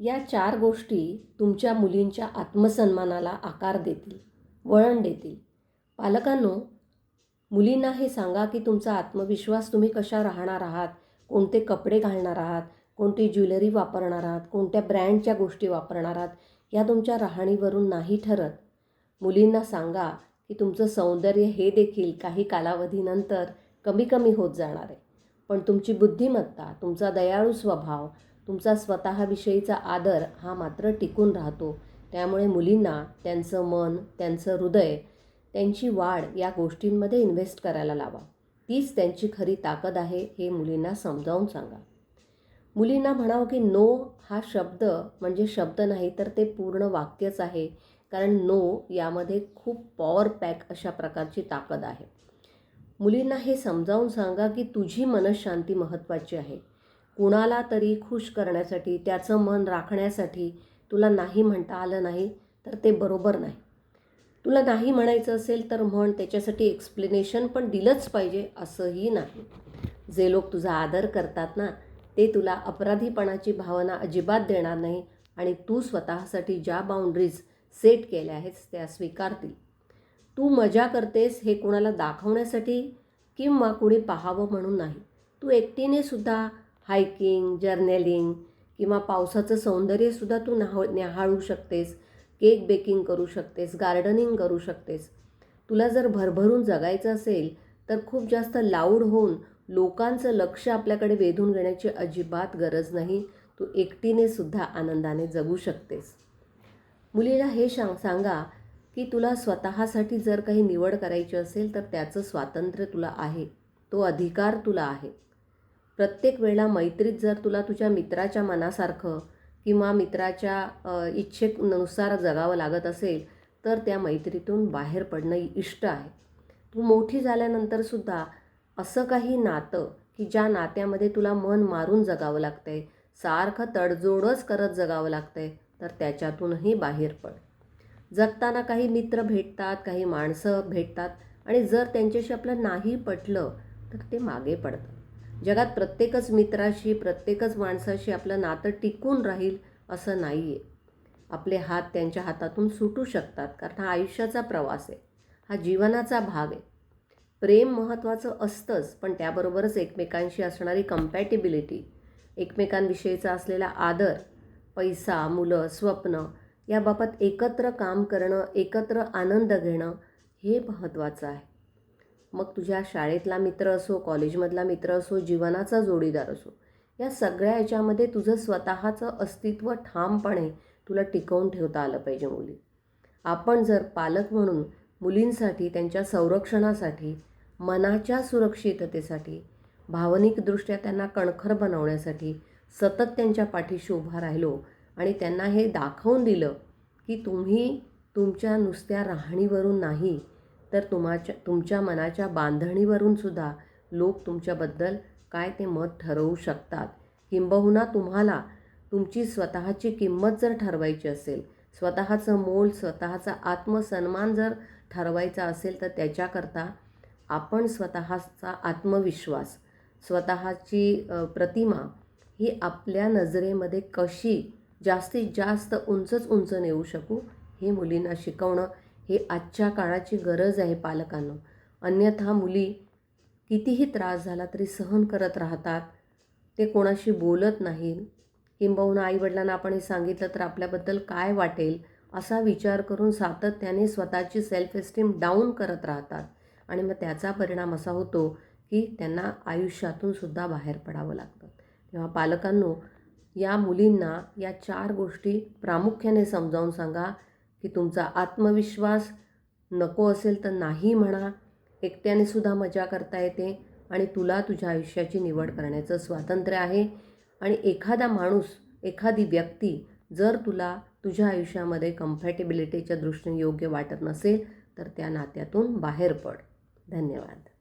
या चार गोष्टी तुमच्या मुलींच्या आत्मसन्मानाला आकार देतील वळण देतील. पालकांनो मुलींना हे सांगा की तुमचा आत्मविश्वास तुम्ही कशा राहणार आहात? कोणते कपडे घालणार आहात? कोणती ज्वेलरी वापरणार आहात? कोणत्या ब्रँडच्या गोष्टी वापरणार आहात? या तुमच्या राहणीवरून नाही ठरत. मुलींना सांगा की तुमचं सौंदर्य हे देखील काही कालावधीनंतर कमी कमी होत जाणार आहे. पण तुमची बुद्धिमत्ता तुमचा दयाळू स्वभाव तुमचा स्वतःविषयीचा आदर हा मात्र टिकून राहतो. त्यामुळे मुलींना त्यांचं मन त्यांचं हृदय त्यांची वाढ या गोष्टींमध्ये इन्व्हेस्ट करायला लावा. तीच त्यांची खरी ताकद आहे हे मुलींना समजावून सांगा. मुलींना म्हणावं की नो हा शब्द म्हणजे शब्द नाही तर ते पूर्ण वाक्यच आहे. कारण नो यामध्ये खूप पॉवर पॅक अशा प्रकारची ताकद आहे. मुलींना हे समजावून सांगा की तुझी मनशांती महत्त्वाची आहे. कुणाला तरी खुश करण्यासाठी त्याचं मन राखण्यासाठी तुला नाही म्हणता आलं नाही तर ते बरोबर नाही. तुला नाही म्हणायचं असेल तर म्हण त्याच्यासाठी एक्सप्लेनेशन पण दिलंच पाहिजे असंही नाही. जे लोक तुझा आदर करतात ना ते तुला अपराधीपणाची भावना अजिबात देणार नाही आणि तू स्वतःसाठी ज्या बाउंड्रीज सेट केल्या आहेस त्या स्वीकारतील. तू मजा करतेस हे कोणाला दाखवण्यासाठी किंवा कुणी पाहावं म्हणून नाही. तू एकटीने सुद्धा हायकिंग जर्नलिंग किंवा पावसाचं सौंदर्यसुद्धा तू न्हाव न्याहाळू शकतेस. केक बेकिंग करू शकतेस गार्डनिंग करू शकतेस. तुला जर भरभरून जगायचं असेल तर खूप जास्त लाऊड होऊन लोकांचं लक्ष आपल्याकडे वेधून घेण्याची अजिबात गरज नाही. तू एकटीने सुद्धा आनंदाने जगू शकतेस. मुलीला हे सांग सांगा की तुला स्वतःसाठी जर काही निवड करायची असेल तर त्याचं स्वातंत्र्य तुला आहे. तो अधिकार तुला आहे. प्रत्येक वेळेला मैत्रीत जर तुला तुझ्या मित्राच्या मनासारखं किंवा मित्राच्या इच्छेनुसार जगावं लागत असेल तर त्या मैत्रीतून बाहेर पडणं इष्ट आहे. तू मोठी झाल्यानंतरसुद्धा असं काही नातं की ज्या नात्यामध्ये तुला मन मारून जगावं लागतं आहे सारखं तडजोडच करत जगावं लागतं आहे तर त्याच्यातूनही बाहेर पड. जगताना काही मित्र भेटतात काही माणसं भेटतात आणि जर त्यांच्याशी आपलं नाही पटलं तर ते मागे पडतं जगात प्रत्येकच मित्राशी प्रत्येकच माणसाशी आपलं नातं टिकून राहील असं नाही आहे आपले हात त्यांच्या हातातून सुटू शकतात कारण हा आयुष्याचा प्रवास आहे. हा जीवनाचा भाग आहे. प्रेम महत्त्वाचं असतंच पण त्याबरोबरच एकमेकांशी असणारी कम्पॅटिबिलिटी एकमेकांविषयीचा असलेला आदर पैसा मुलं स्वप्न याबाबत एकत्र काम करणं एकत्र आनंद घेणं हे महत्त्वाचं आहे. मग तुझ्या शाळेतला मित्र असो कॉलेजमधला मित्र असो जीवनाचा जोडीदार असो या सगळ्या याच्यामध्ये तुझं स्वतःचं अस्तित्व ठामपणे तुला टिकवून ठेवता आलं पाहिजे मुली. आपण जर पालक म्हणून मुलींसाठी त्यांच्या संरक्षणासाठी मनाच्या सुरक्षिततेसाठी भावनिकदृष्ट्या त्यांना कणखर बनवण्यासाठी सतत त्यांच्या पाठीशी उभा राहिलो आणि त्यांना हे दाखवून दिलं की तुम्ही तुमच्या नुसत्या राहणीवरून नाही तर तुमाच्या तुमच्या मनाच्या बांधणीवरून सुद्धा लोक तुमच्याबद्दल काय ते मत ठरवू शकतात. किंबहुना तुम्हाला तुमची स्वतःची किंमत जर ठरवायची असेल स्वतःचं मोल स्वतःचा आत्मसन्मान जर ठरवायचा असेल तर त्याच्याकरता आपण स्वतःचा आत्मविश्वास स्वतःची प्रतिमा ही आपल्या नजरेमध्ये कशी जास्तीत जास्त उंचच उंच नेऊ शकू हे मुलींना शिकवणं हे आजच्या काळाची गरज आहे पालकांना. अन्यथा मुली कितीही त्रास झाला तरी सहन करत राहतात. ते कोणाशी बोलत नाही. किंबहुना आईवडिलांना आपण हे सांगितलं तर आपल्याबद्दल काय वाटेल असा विचार करून सातत्याने स्वतःची सेल्फ एस्टीम डाऊन करत राहतात. आणि मग त्याचा परिणाम असा होतो की त्यांना आयुष्यातून सुद्धा बाहेर पडावं लागतं. तेव्हा पालकांनो या मुलींना या चार गोष्टी प्रामुख्याने समजावून सांगा. की तुमचा आत्मविश्वास नको असेल तर नाही म्हणा. एकट्याने सुद्धा मजा करता येते आणि तुला तुझ्या आयुष्याची निवड करण्याचं स्वातंत्र्य आहे. आणि एखादा माणूस एखादी व्यक्ती जर तुला तुझ्या आयुष्यामध्ये कम्फर्टेबिलिटीच्या दृष्टीने योग्य वाटत नसेल तर त्या नात्यातून बाहेर पड. धन्यवाद.